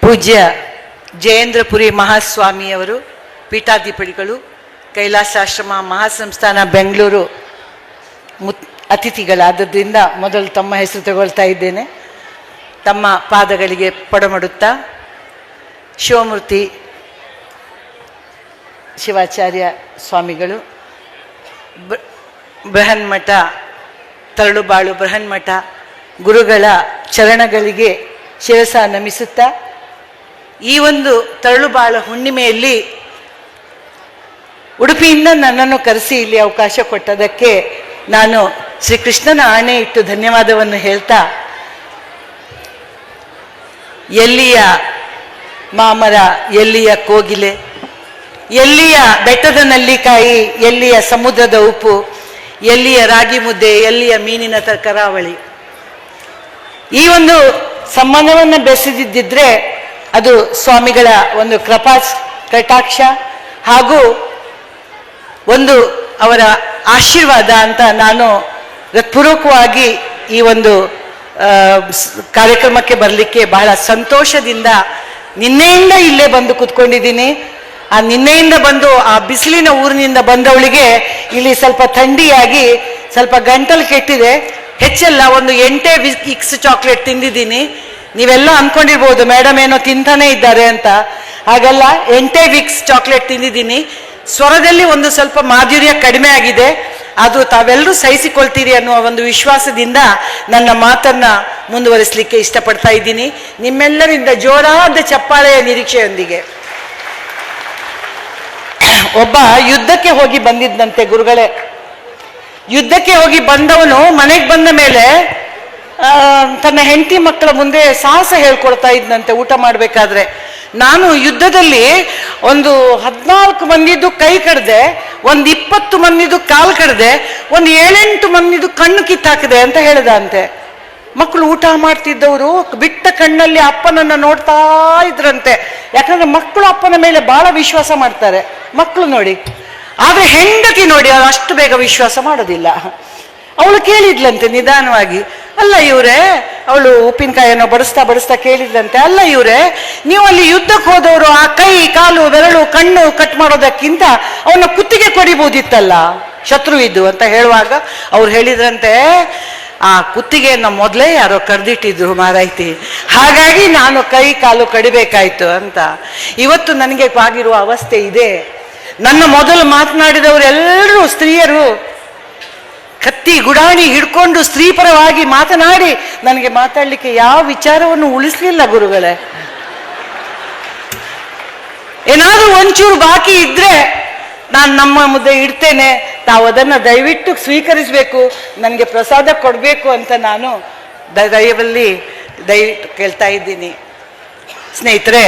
ಪೂಜ್ಯ ಜಯೇಂದ್ರಪುರಿ ಮಹಾಸ್ವಾಮಿಯವರು, ಪೀಠಾಧಿಪತಿಗಳು, ಕೈಲಾಸಾಶ್ರಮ ಮಹಾಸಂಸ್ಥಾನ ಬೆಂಗಳೂರು ಮುತ್ ಅತಿಥಿಗಳಾದದ್ರಿಂದ ಮೊದಲು ತಮ್ಮ ಹೆಸರು ತಗೊಳ್ತಾ ಇದ್ದೇನೆ. ತಮ್ಮ ಪಾದಗಳಿಗೆ ಪಡಮಡುತ್ತಾ ಶಿವಮೂರ್ತಿ ಶಿವಾಚಾರ್ಯ ಸ್ವಾಮಿಗಳು ಬೃಹನ್ಮಠ, ತರಳುಬಾಳು ಬೃಹನ್ಮಠ ಗುರುಗಳ ಚರಣಗಳಿಗೆ ಶಿರಸ ನಮಿಸುತ್ತಾ ಈ ಒಂದು ತರಳುಬಾಳ ಹುಣ್ಣಿಮೆಯಲ್ಲಿ ಉಡುಪಿಯಿಂದ ನನ್ನನ್ನು ಕರೆಸಿ ಇಲ್ಲಿ ಅವಕಾಶ ಕೊಟ್ಟದಕ್ಕೆ ನಾನು ಶ್ರೀಕೃಷ್ಣನ ಆಣೆ ಇಟ್ಟು ಧನ್ಯವಾದವನ್ನು ಹೇಳ್ತಾ, ಎಲ್ಲಿಯ ಮಾಮರ, ಎಲ್ಲಿಯ ಕೋಗಿಲೆ, ಎಲ್ಲಿಯ ಬೆಟ್ಟದ ನಲ್ಲಿಕಾಯಿ, ಎಲ್ಲಿಯ ಸಮುದ್ರದ ಉಪ್ಪು, ಎಲ್ಲಿಯ ರಾಗಿ ಮುದ್ದೆ, ಎಲ್ಲಿಯ ಮೀನಿನ ಕರಾವಳಿ. ಈ ಒಂದು ಸಂಬಂಧವನ್ನು ಬೆಸೆದಿದ್ದಿದ್ರೆ ಅದು ಸ್ವಾಮಿಗಳ ಒಂದು ಕೃಪಾ ಕಟಾಕ್ಷ ಹಾಗೂ ಒಂದು ಅವರ ಆಶೀರ್ವಾದ ಅಂತ ನಾನು ಹೃತ್ಪೂರ್ವಕವಾಗಿ ಈ ಒಂದು ಕಾರ್ಯಕ್ರಮಕ್ಕೆ ಬರಲಿಕ್ಕೆ ಬಹಳ ಸಂತೋಷದಿಂದ ನಿನ್ನೆಯಿಂದ ಇಲ್ಲೇ ಬಂದು ಕೂತ್ಕೊಂಡಿದ್ದೀನಿ. ಆ ನಿನ್ನೆಯಿಂದ ಬಂದು ಆ ಬಿಸಿಲಿನ ಊರಿನಿಂದ ಬಂದವಳಿಗೆ ಇಲ್ಲಿ ಸ್ವಲ್ಪ ಥಂಡಿಯಾಗಿ ಸ್ವಲ್ಪ ಗಂಟಲು ಕೆಟ್ಟಿದೆ. ಹೆಚ್ಚಲ್ಲ, ಒಂದು ಎಂಟೇ ಇಕ್ಸ್ ಚಾಕ್ಲೇಟ್ ತಿಂದಿದ್ದೀನಿ. ನೀವೆಲ್ಲ ಅನ್ಕೊಂಡಿರ್ಬೋದು, ಮೇಡಮ್ ಏನೋ ತಿಂತಾನೆ ಇದ್ದಾರೆ ಅಂತ. ಹಾಗಲ್ಲ, ಎಂಟೆ ವಿಕ್ಸ್ ಚಾಕ್ಲೇಟ್ ತಿಂದಿದ್ದೀನಿ. ಸ್ವರದಲ್ಲಿ ಒಂದು ಸ್ವಲ್ಪ ಮಾಧುರ್ಯ ಕಡಿಮೆ ಆಗಿದೆ. ಅದು ತಾವೆಲ್ಲರೂ ಸಹಿಸಿಕೊಳ್ತೀರಿ ಅನ್ನುವ ಒಂದು ವಿಶ್ವಾಸದಿಂದ ನನ್ನ ಮಾತನ್ನ ಮುಂದುವರಿಸಲಿಕ್ಕೆ ಇಷ್ಟಪಡ್ತಾ ಇದ್ದೀನಿ. ನಿಮ್ಮೆಲ್ಲರಿಂದ ಜೋರಾದ ಚಪ್ಪಾಳೆಯ ನಿರೀಕ್ಷೆಯೊಂದಿಗೆ. ಒಬ್ಬ ಯುದ್ಧಕ್ಕೆ ಹೋಗಿ ಬಂದಿದ್ದಂತೆ ಗುರುಗಳೇ. ಯುದ್ಧಕ್ಕೆ ಹೋಗಿ ಬಂದವನು ಮನೆಗೆ ಬಂದ ಮೇಲೆ ತನ್ನ ಹೆಂಡತಿ ಮಕ್ಕಳ ಮುಂದೆ ಸಾಹಸ ಹೇಳ್ಕೊಳ್ತಾ ಇದ್ನಂತೆ ಊಟ ಮಾಡಬೇಕಾದ್ರೆ. ನಾನು ಯುದ್ಧದಲ್ಲಿ ಒಂದು ಹದಿನಾಲ್ಕು ಮಂದಿದು ಕೈ ಕಡ್ದೆ, ಒಂದು ಇಪ್ಪತ್ತು ಮಂದಿದು ಕಾಲು ಕಡ್ದೆ, ಒಂದು ಏಳೆಂಟು ಮಂದಿದು ಕಣ್ಣು ಕಿತ್ತಾಕಿದೆ ಅಂತ ಹೇಳಿದಂತೆ. ಮಕ್ಕಳು ಊಟ ಮಾಡ್ತಿದ್ದವರು, ಬಿಟ್ಟ ಕಣ್ಣಲ್ಲಿ ಅಪ್ಪನನ್ನ ನೋಡ್ತಾ ಇದ್ರಂತೆ. ಯಾಕಂದ್ರೆ ಮಕ್ಕಳು ಅಪ್ಪನ ಮೇಲೆ ಬಹಳ ವಿಶ್ವಾಸ ಮಾಡ್ತಾರೆ. ಮಕ್ಕಳು ನೋಡಿ. ಆದ್ರೆ ಹೆಂಡತಿ ನೋಡಿ ಅವ್ರು ಅಷ್ಟು ಬೇಗ ವಿಶ್ವಾಸ ಮಾಡೋದಿಲ್ಲ. ಅವಳು ಕೇಳಿದ್ಲಂತೆ ನಿಧಾನವಾಗಿ ಅಲ್ಲ ಇವರೇ, ಅವಳು ಉಪ್ಪಿನಕಾಯಿಯನ್ನು ಬಡಿಸ್ತಾ ಬಡಿಸ್ತಾ ಕೇಳಿದ್ಲಂತೆ, ಅಲ್ಲ ಇವರೇ, ನೀವು ಅಲ್ಲಿ ಯುದ್ಧಕ್ಕೆ ಹೋದವರು ಆ ಕೈ, ಕಾಲು, ಬೆರಳು, ಕಣ್ಣು ಕಟ್ ಮಾಡೋದಕ್ಕಿಂತ ಅವನ ಕುತ್ತಿಗೆ ಕೊಡಿಬೋದಿತ್ತಲ್ಲ ಶತ್ರು ಇದ್ದು ಅಂತ ಹೇಳುವಾಗ ಅವ್ರು ಹೇಳಿದ್ರಂತೆ, ಆ ಕುತ್ತಿಗೆಯನ್ನು ಮೊದಲೇ ಯಾರೋ ಕರೆದಿಟ್ಟಿದ್ರು ಮಾರಾಯ್ತಿ. ಹಾಗಾಗಿ ನಾನು ಕೈ, ಕಾಲು ಕಡಿಬೇಕಾಯ್ತು ಅಂತ. ಇವತ್ತು ನನಗೆ ಆಗಿರುವ ಅವಸ್ಥೆ ಇದೆ. ನನ್ನ ಮೊದಲು ಮಾತನಾಡಿದವರೆಲ್ಲರೂ ಸ್ತ್ರೀಯರು ಕತ್ತಿ ಗುಡಾಣಿ ಹಿಡ್ಕೊಂಡು ಸ್ತ್ರೀಪರವಾಗಿ ಮಾತನಾಡಿ ನನಗೆ ಮಾತಾಡಲಿಕ್ಕೆ ಯಾವ ವಿಚಾರವನ್ನು ಉಳಿಸ್ಲಿಲ್ಲ ಗುರುಗಳೇ. ಏನಾದರೂ ಒಂಚೂರು ಬಾಕಿ ಇದ್ರೆ ನಾನು ನಮ್ಮ ಮುದ್ದೆ ಇಡ್ತೇನೆ. ತಾವು ಅದನ್ನ ದಯವಿಟ್ಟು ಸ್ವೀಕರಿಸಬೇಕು. ನನಗೆ ಪ್ರಸಾದ ಕೊಡಬೇಕು ಅಂತ ನಾನು ದಯವಲ್ಲಿ ದಯವಿಟ್ಟು ಕೇಳ್ತಾ ಇದ್ದೀನಿ. ಸ್ನೇಹಿತರೆ,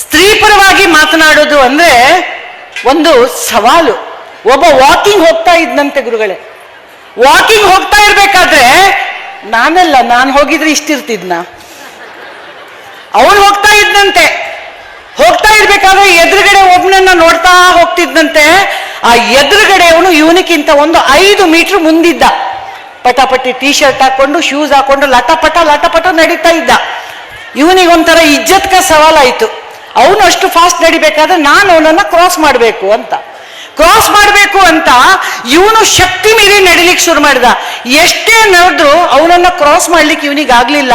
ಸ್ತ್ರೀಪರವಾಗಿ ಮಾತನಾಡೋದು ಅಂದ್ರೆ ಒಂದು ಸವಾಲು. ಒಬ್ಬ ವಾಕಿಂಗ್ ಹೋಗ್ತಾ ಇದ್ನಂತೆ ಗುರುಗಳೇ. ವಾಕಿಂಗ್ ಹೋಗ್ತಾ ಇರ್ಬೇಕಾದ್ರೆ ನಾನಲ್ಲ, ನಾನು ಹೋಗಿದ್ರೆ ಇಷ್ಟಿರ್ತಿದ್ನ? ಅವನು ಹೋಗ್ತಾ ಇದ್ನಂತೆ. ಹೋಗ್ತಾ ಇರ್ಬೇಕಾದ್ರೆ ಎದುರುಗಡೆ ಒಬ್ನನ್ನ ನೋಡ್ತಾ ಹೋಗ್ತಿದ್ನಂತೆ. ಆ ಎದುರುಗಡೆ ಅವನು ಇವನಿಗಿಂತ ಒಂದು ಐದು ಮೀಟರ್ ಮುಂದಿದ್ದ. ಪಟಾಪಟಿ ಟೀ ಶರ್ಟ್ ಹಾಕೊಂಡು ಶೂಸ್ ಹಾಕೊಂಡು, ಲಟಪಟ ಲಟಪಟ ನಡೀತಾ ಇದ್ದ. ಇವನಿಗೆ ಒಂಥರ ಇಜ್ಜತ್ಕ ಸವಾಲಾಯಿತು. ಅವನು ಅಷ್ಟು ಫಾಸ್ಟ್ ನಡಿಬೇಕಾದ್ರೆ ನಾನು ಅವನನ್ನ ಕ್ರಾಸ್ ಮಾಡಬೇಕು ಅಂತ. ಕ್ರಾಸ್ ಮಾಡಬೇಕು ಅಂತ ಇವನು ಶಕ್ತಿ ಮೀರಿ ನಡಿಲಿಕ್ಕೆ ಶುರು ಮಾಡಿದ. ಎಷ್ಟೇ ನಡೆದ್ರು ಅವನನ್ನ ಕ್ರಾಸ್ ಮಾಡ್ಲಿಕ್ಕೆ ಇವನಿಗೆ ಆಗ್ಲಿಲ್ಲ.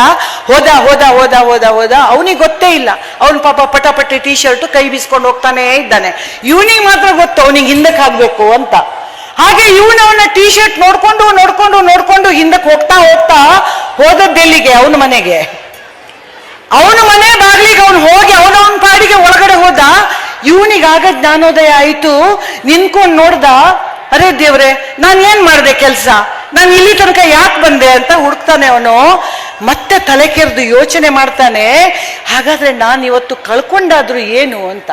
ಹೋದ ಹೋದ ಹೋದ ಹೋದ ಹೋದ, ಅವನಿಗೆ ಗೊತ್ತೇ ಇಲ್ಲ. ಅವನು ಪಾಪ ಪಟಾಪಟಿ ಟೀ ಶರ್ಟ್ ಕೈ ಬೀಸ್ಕೊಂಡು ಹೋಗ್ತಾನೇ ಇದ್ದಾನೆ. ಇವನಿಗೆ ಮಾತ್ರ ಗೊತ್ತು ಅವನಿಗೆ ಹಿಂದಕ್ಕೆ ಆಗ್ಬೇಕು ಅಂತ. ಹಾಗೆ ಇವನು ಅವನ ಟೀ ಶರ್ಟ್ ನೋಡ್ಕೊಂಡು ನೋಡ್ಕೊಂಡು ನೋಡ್ಕೊಂಡು ಹಿಂದಕ್ಕೆ ಹೋಗ್ತಾ ಹೋಗ್ತಾ ಹೋದದ್ದೆಲ್ಲಿಗೆ ಅವನ ಮನೆಗೆ. ಅವನ ಮನೆ ಬಾಗ್ಲಿಗೆ ಅವನು ಹೋಗಿ ಅವನವನ ಪಾಡಿಗೆ ಒಳಗಡೆ ಹೋದ. ಇವನಿಗಾಗ ಜ್ಞಾನೋದಯ ಆಯಿತು. ನಿನ್ಕೊಂಡು ನೋಡ್ದ, ಅರೆ ದೇವ್ರೆ, ನಾನು ಏನು ಮಾಡಿದೆ ಕೆಲಸ? ನಾನು ಇಲ್ಲಿ ತನಕ ಯಾಕೆ ಬಂದೆ ಅಂತ ಹುಡುಕ್ತಾನೆ ಅವನು. ಮತ್ತೆ ತಲೆ ಕೆರೆದು ಯೋಚನೆ ಮಾಡ್ತಾನೆ, ಹಾಗಾದ್ರೆ ನಾನು ಇವತ್ತು ಕಳ್ಕೊಂಡಾದ್ರೂ ಏನು ಅಂತ.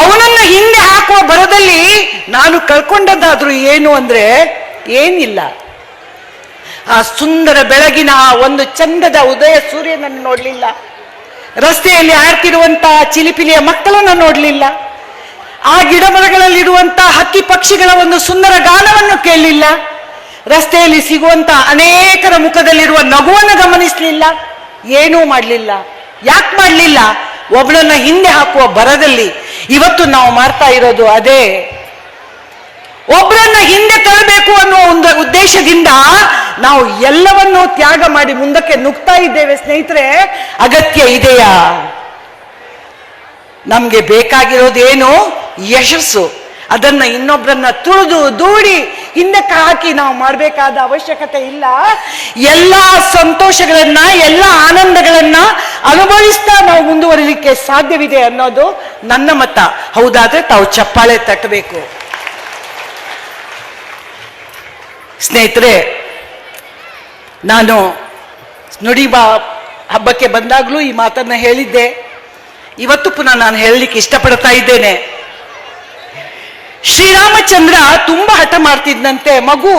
ಅವನನ್ನ ಹಿಂದೆ ಹಾಕುವ ಬರದಲ್ಲಿ ನಾನು ಕಳ್ಕೊಂಡದ್ದಾದ್ರೂ ಏನು ಅಂದ್ರೆ ಏನಿಲ್ಲ. ಆ ಸುಂದರ ಬೆಳಗಿನ ಒಂದು ಚಂದದ ಉದಯ ಸೂರ್ಯನನ್ನು ನೋಡ್ಲಿಲ್ಲ. ರಸ್ತೆಯಲ್ಲಿ ಆಡ್ತಿರುವಂತಹ ಚಿಲಿಪಿಲಿಯ ಮಕ್ಕಳನ್ನು ನೋಡಲಿಲ್ಲ. ಆ ಗಿಡ ಮರಗಳಲ್ಲಿರುವಂತಹ ಹಕ್ಕಿ ಪಕ್ಷಿಗಳ ಒಂದು ಸುಂದರ ಗಾನವನ್ನು ಕೇಳಲಿಲ್ಲ ರಸ್ತೆಯಲ್ಲಿ ಸಿಗುವಂತ ಅನೇಕರ ಮುಖದಲ್ಲಿರುವ ನಗುವನ್ನು ಗಮನಿಸಲಿಲ್ಲ. ಏನೂ ಮಾಡಲಿಲ್ಲ. ಯಾಕೆ ಮಾಡಲಿಲ್ಲ? ಒಬ್ಬಳನ್ನ ಹಿಂದೆ ಹಾಕುವ ಬರದಲ್ಲಿ ಇವತ್ತು ನಾವು ಮಾಡ್ತಾ ಇರೋದು ಅದೇ. ಒಬ್ಬರನ್ನ ಹಿಂದೆ ತರಬೇಕು ಅನ್ನೋ ಒಂದು ಉದ್ದೇಶದಿಂದ ನಾವು ಎಲ್ಲವನ್ನೂ ತ್ಯಾಗ ಮಾಡಿ ಮುಂದಕ್ಕೆ ನುಗ್ತಾ ಇದ್ದೇವೆ ಸ್ನೇಹಿತರೆ. ಅಗತ್ಯ ಇದೆಯಾ? ನಮ್ಗೆ ಬೇಕಾಗಿರೋದೇನು? ಯಶಸ್ಸು. ಅದನ್ನ ಇನ್ನೊಬ್ಬರನ್ನ ತುಳಿದು ದೂಡಿ ಹಿಂದಕ್ಕೆ ಹಾಕಿ ನಾವು ಮಾಡಬೇಕಾದ ಅವಶ್ಯಕತೆ ಇಲ್ಲ. ಎಲ್ಲ ಸಂತೋಷಗಳನ್ನ, ಎಲ್ಲ ಆನಂದಗಳನ್ನ ಅನುಭವಿಸ್ತಾ ನಾವು ಮುಂದುವರಿಲಿಕ್ಕೆ ಸಾಧ್ಯವಿದೆ ಅನ್ನೋದು ನನ್ನ ಮತ. ಹೌದಾದ್ರೆ ತಾವು ಚಪ್ಪಾಳೆ ತಟ್ಟಬೇಕು. ಸ್ನೇಹಿತರೆ, ನಾನು ನುಡಿ ಬಾ ಹಬ್ಬಕ್ಕೆ ಬಂದಾಗಲೂ ಈ ಮಾತನ್ನ ಹೇಳಿದ್ದೆ. ಇವತ್ತು ಪುನಃ ನಾನು ಹೇಳಲಿಕ್ಕೆ ಇಷ್ಟಪಡ್ತಾ ಇದ್ದೇನೆ. ಶ್ರೀರಾಮಚಂದ್ರ ತುಂಬಾ ಹಠ ಮಾಡ್ತಿದ್ದಂತೆ ಮಗು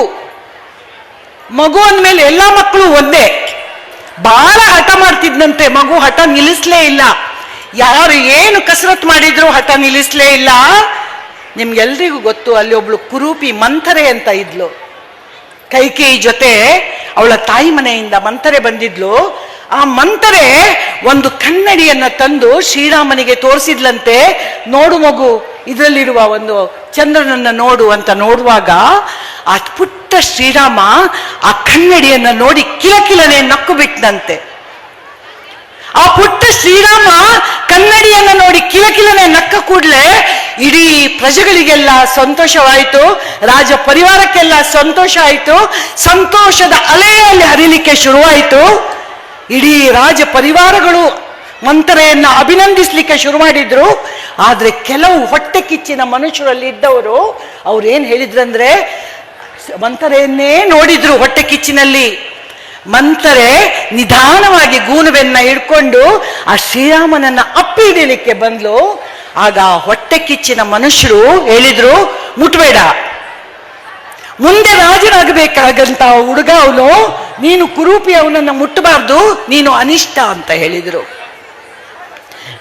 ಮಗು ಅಂದಮೇಲೆ ಎಲ್ಲ ಮಕ್ಕಳು ಒಂದೇ. ಬಹಳ ಹಠ ಮಾಡ್ತಿದ್ದಂತೆ ಮಗು ಹಠ ನಿಲ್ಲಿಸ್ಲೇ ಇಲ್ಲ. ಯಾರು ಏನು ಕಸರತ್ ಮಾಡಿದ್ರು ಹಠ ನಿಲ್ಲಿಸ್ಲೇ ಇಲ್ಲ. ನಿಮ್ಗೆಲ್ರಿಗೂ ಗೊತ್ತು, ಅಲ್ಲಿ ಒಬ್ಳು ಕುರೂಪಿ ಮಂಥರೆ ಅಂತ ಇದ್ಲು. ಕೈಕೇಯಿ ಜೊತೆ ಅವಳ ತಾಯಿ ಮನೆಯಿಂದ ಮಂತರೆ ಬಂದಿದ್ಲು. ಆ ಮಂತರೆ ಒಂದು ಕನ್ನಡಿಯನ್ನ ತಂದು ಶ್ರೀರಾಮನಿಗೆ ತೋರಿಸಿದ್ಲಂತೆ, ನೋಡು ಮಗು, ಇದರಲ್ಲಿರುವ ಒಂದು ಚಂದ್ರನನ್ನ ನೋಡು ಅಂತ ನೋಡುವಾಗ ಆ ಪುಟ್ಟ ಶ್ರೀರಾಮ ಆ ಕನ್ನಡಿಯನ್ನ ನೋಡಿ ಕಿಲಕಿಲನೆ ನಕ್ಕು ಬಿಟ್ಟನಂತೆ ಆ ಪುಟ್ಟ ಶ್ರೀರಾಮ ಕನ್ನಡಿಯನ್ನ ನೋಡಿ ಕಿಲಕಿಲನೆ ನಕ್ಕ ಕೂಡ್ಲೆ ಇಡೀ ಪ್ರಜೆಗಳಿಗೆಲ್ಲ ಸಂತೋಷವಾಯಿತು, ರಾಜ ಪರಿವಾರಕ್ಕೆಲ್ಲ ಸಂತೋಷ ಆಯಿತು, ಸಂತೋಷದ ಅಲೆಯಲ್ಲಿ ಹರಿಲಿಕ್ಕೆ ಶುರುವಾಯಿತು. ಇಡೀ ರಾಜ ಪರಿವಾರಗಳು ಮಂತ್ರೆಯನ್ನು ಅಭಿನಂದಿಸ್ಲಿಕ್ಕೆ ಶುರು ಮಾಡಿದ್ರು. ಆದರೆ ಕೆಲವು ಹೊಟ್ಟೆ ಕಿಚ್ಚಿನ ಮನುಷ್ಯರಲ್ಲಿ ಇದ್ದವರು, ಅವ್ರು ಏನ್ ಹೇಳಿದ್ರಂದ್ರೆ, ಮಂತರೆಯನ್ನೇ ನೋಡಿದ್ರು ಹೊಟ್ಟೆ ಕಿಚ್ಚಿನಲ್ಲಿ. ಮಂತರೆ ನಿಧಾನವಾಗಿ ಗೂನುವೆನ್ನ ಹಿಡ್ಕೊಂಡು ಆ ಶ್ರೀರಾಮನನ್ನ ಅಪ್ಪಿ ಹಿಡಿಲಿಕ್ಕೆ ಬಂದ್ಲು. ಆಗ ಹೊಟ್ಟೆ ಕಿಚ್ಚಿನ ಮನುಷ್ಯರು ಹೇಳಿದ್ರು, ಮುಟ್ಬೇಡ. ಮುಂದೆ ರಾಜನಾಗಬೇಕಾಗಂತ ಹುಡುಗ ಅವನು, ನೀನು ಕುರೂಪಿ ಅವನನ್ನ ಮುಟ್ಟಬಾರ್ದು, ನೀನು ಅನಿಷ್ಟ ಅಂತ ಹೇಳಿದ್ರು.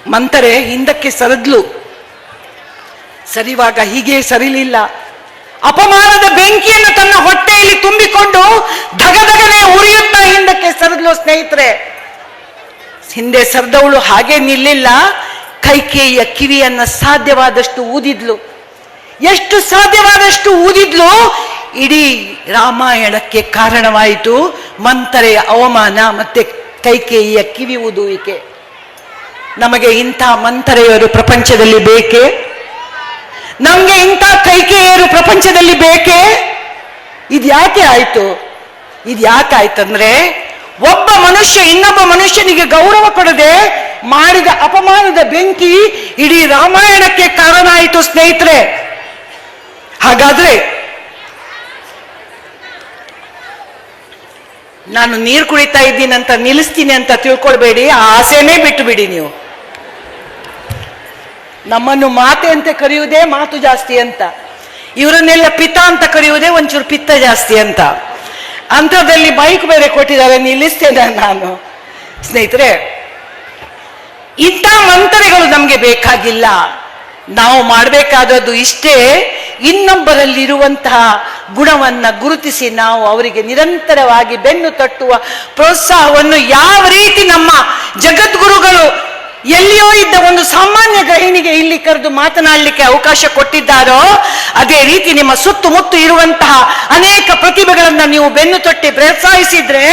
ಮಂತರೆ, ಹಿಂದಕ್ಕೆ ಸರದ್ಲು. ಸರಿವಾಗ ಹೀಗೆ ಸರಿಲಿಲ್ಲ. ಅಪಮಾನದ ಬೆಂಕಿಯನ್ನು ತನ್ನ ಹೊಟ್ಟೆಯಲ್ಲಿ ತುಂಬಿಕೊಂಡು ಧಗಧಗನೆ ಉರಿಯುತ್ತಾ ಹಿಂದಕ್ಕೆ ಸರದ್ಲು ಸ್ನೇಹಿತರೆ. ಹಿಂದೆ ಸರ್ದವಳು ಹಾಗೆ ನಿಲ್ಲಿಲ್ಲ ಕೈಕೇಯಿಯ ಕಿವಿಯನ್ನ ಸಾಧ್ಯವಾದಷ್ಟು ಊದಿದ್ಲು. ಎಷ್ಟು ಸಾಧ್ಯವಾದಷ್ಟು ಊದಿದ್ಲು, ಇಡೀ ರಾಮಾಯಣಕ್ಕೆ ಕಾರಣವಾಯಿತು ಮಂತರೆಯ ಅವಮಾನ ಮತ್ತೆ ಕೈಕೇಯಿಯ ಕಿವಿ ಊದುವಿಕೆ. ನಮಗೆ ಇಂಥ ಮಂತರೆಯವರು ಪ್ರಪಂಚದಲ್ಲಿ ಬೇಕೇ? ನಮಗೆ ಇಂಥ ಕೈಕೇಯರು ಪ್ರಪಂಚದಲ್ಲಿ ಬೇಕೇ? ಇದ್ಯಾಕೆ ಆಯ್ತು? ಇದ್ಯಾಕೆ ಆಯ್ತಂದ್ರೆ ಒಬ್ಬ ಮನುಷ್ಯ ಇನ್ನೊಬ್ಬ ಮನುಷ್ಯನಿಗೆ ಗೌರವ ಕೊಡದೆ ಮಾಡಿದ ಅಪಮಾನದ ಬೆಂಕಿ ಇಡೀ ರಾಮಾಯಣಕ್ಕೆ ಕಾರಣ ಆಯಿತು ಸ್ನೇಹಿತರೆ. ಹಾಗಾದ್ರೆ ನಾನು ನೀರು ಕುಡಿತಾ ಇದ್ದೀನಿ ಅಂತ ನಿಲ್ಲಿಸ್ತೀನಿ ಅಂತ ತಿಳ್ಕೊಳ್ಬೇಡಿ, ಆ ಆಸೆನೇ ಬಿಟ್ಟು ಬಿಡಿ ನೀವು. ನಮ್ಮನ್ನು ಮಾತೆ ಅಂತ ಕರೆಯುವುದೇ ಮಾತು ಜಾಸ್ತಿ ಅಂತ. ಇವರನ್ನೆಲ್ಲ ಪಿತ ಅಂತ ಕರೆಯುವುದೇ ಒಂಚೂರು ಪಿತ್ತ ಜಾಸ್ತಿ ಅಂತ. ಅಂಥದ್ರಲ್ಲಿ ಬೈಕ್ ಬೇರೆ ಕೊಟ್ಟಿದ್ದಾರೆ, ನಿಲ್ಲಿಸ್ತೇನೆ ನಾನು. ಸ್ನೇಹಿತರೆ ಇಂಥ ಮಂತ್ರಗಳು ನಮಗೆ ಬೇಕಾಗಿಲ್ಲ. ನಾವು ಮಾಡಬೇಕಾದದ್ದು ಇಷ್ಟೇ ಇನ್ನೊಬ್ಬರಲ್ಲಿರುವಂತಹ ಗುಣವನ್ನ ಗುರುತಿಸಿ ನಾವು ಅವರಿಗೆ ನಿರಂತರವಾಗಿ ಬೆನ್ನು ತಟ್ಟುವ ಪ್ರೋತ್ಸಾಹವನ್ನು ಯಾವ ರೀತಿ ನಮ್ಮ ಜಗದ್ಗುರುಗಳು ಎಲ್ಲಿಯೋ ಇದ್ದ ಒಂದು ಸಾಮಾನ್ಯ ಗೃಹಿಣಿಗೆ ಇಲ್ಲಿ ಕರೆದು ಮಾತನಾಡಲಿಕ್ಕೆ ಅವಕಾಶ ಕೊಟ್ಟಿದ್ದಾರೋ, ಅದೇ ರೀತಿ ನಿಮ್ಮ ಸುತ್ತಮುತ್ತ ಇರುವಂತಹ ಅನೇಕ ಪ್ರತಿಭೆಗಳನ್ನ ನೀವು ಬೆನ್ನು ತೊಟ್ಟಿ ಪ್ರೋತ್ಸಾಹಿಸಿದ್ರೆ